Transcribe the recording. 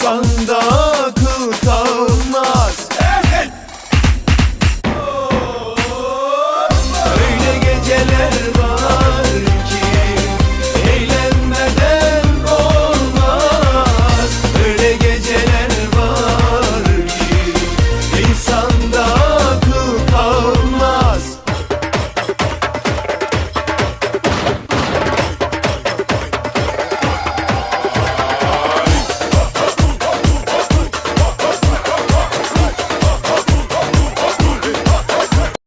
insanda.